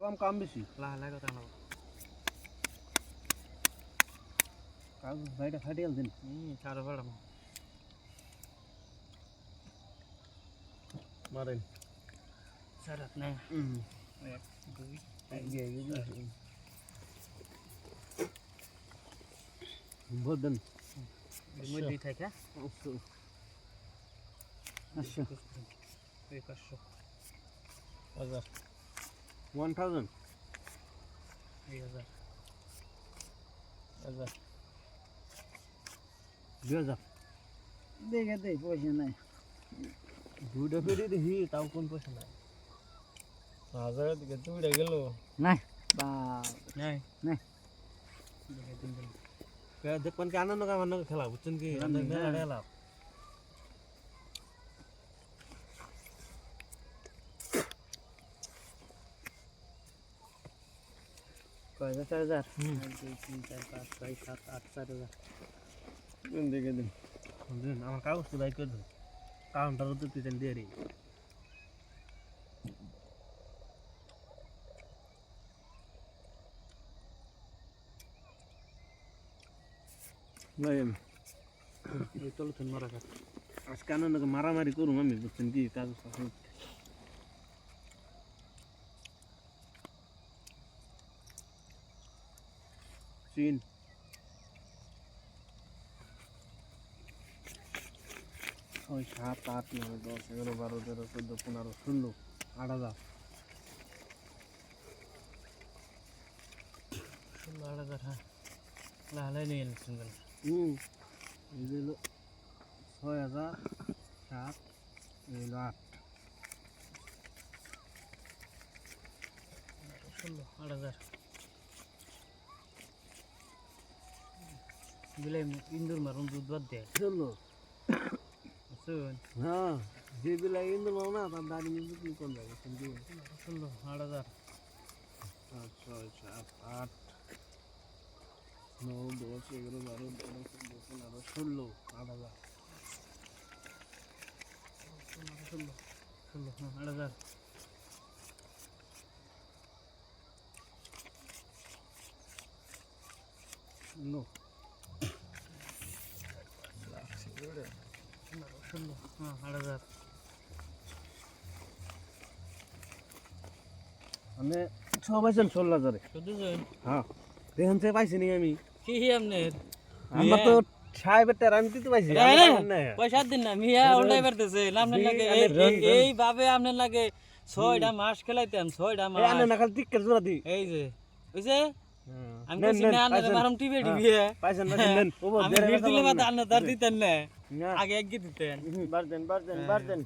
কম কাম বেশি। লাহ লাহ কথা না কাগজ ভাইটা ফাটিয়ে দিন হুম চারো বড় মারেন। সারাত না। এক দুই থাকে। আচ্ছা। হাজার। ওয়ান থাউজেন্ড দুই হাজার দেখে দেই পয়সা নাই। দুইটা ফেরি দেখি তাও কোন পয়সা নাই। হাজারের দিকে দুইটা গেল। নাই। বা নাই। নাই। দেখবেন কি আনন্দ কামান্য খেলা বুঝছেন কি? খেলা। নেই, মেলা হ্যাঁ। খেলা কয় হাজার চার হাজার হুম। এক দুই তিন চার পাঁচ ছয় সাত আট চার হাজার দিন দেখে দিন দিন আমার কাগজ তো দায়িত্ব দিন কাউন্টার তো তুই দিয়ে রে এই তলে থন মারা কাট চীন। ছয় সাত আট নয় দশ এগারো বারো তেরো চোদ্দ পনেরো ষোলো আট হাজার। ষোলো আট হাজার হ্যাঁ। লাহ নিয়ে গেল হুম এই যে ছয় হাজার সাত এই আট। ষোলো আট হাজার। বিলাই ইন্দুর মারুন দুধ বাদ দেয়। বুঝছেন? হ্যাঁ যে বিলা ইন্দু না তার কি কোন কিন্তু ষোলো আট হাজার। ছয় সাত আট নয় দশ এগারো বারো তেরো চোদ্দ পনেরো ষোলো আট হাজার। ষোলো ষোলো আট হাজার। নো। ষোলো হ্যাঁ আট হাজার। আমি ছ পাইছেন ষোলো হাজারে। হ্যাঁ। দেখুন সে পাইছি নি আমি। কি আপনার আমার তো সাহেবের আমি পাইছি। পয়সা দিন না মিয়া উল্টাই পারতেছে আপনার লাগে। এইভাবে আপনার লাগে ছয়টা মাস খেলাইতাম ছয়টা মাস। না খালি টিক্কের জোড়া দি। এই যে বুঝছে আমি নেন, নেন, সিনে আনলে পাইছেন। মারম টিভি হ্যাঁ। টিভি পাইছেন পাইছেন নেন ও আমি দেড় দিলে মাথা না। আনলে দিতেন না না। আগে এক দিতেন বাড়তেন বাড়তেন বাড়তেন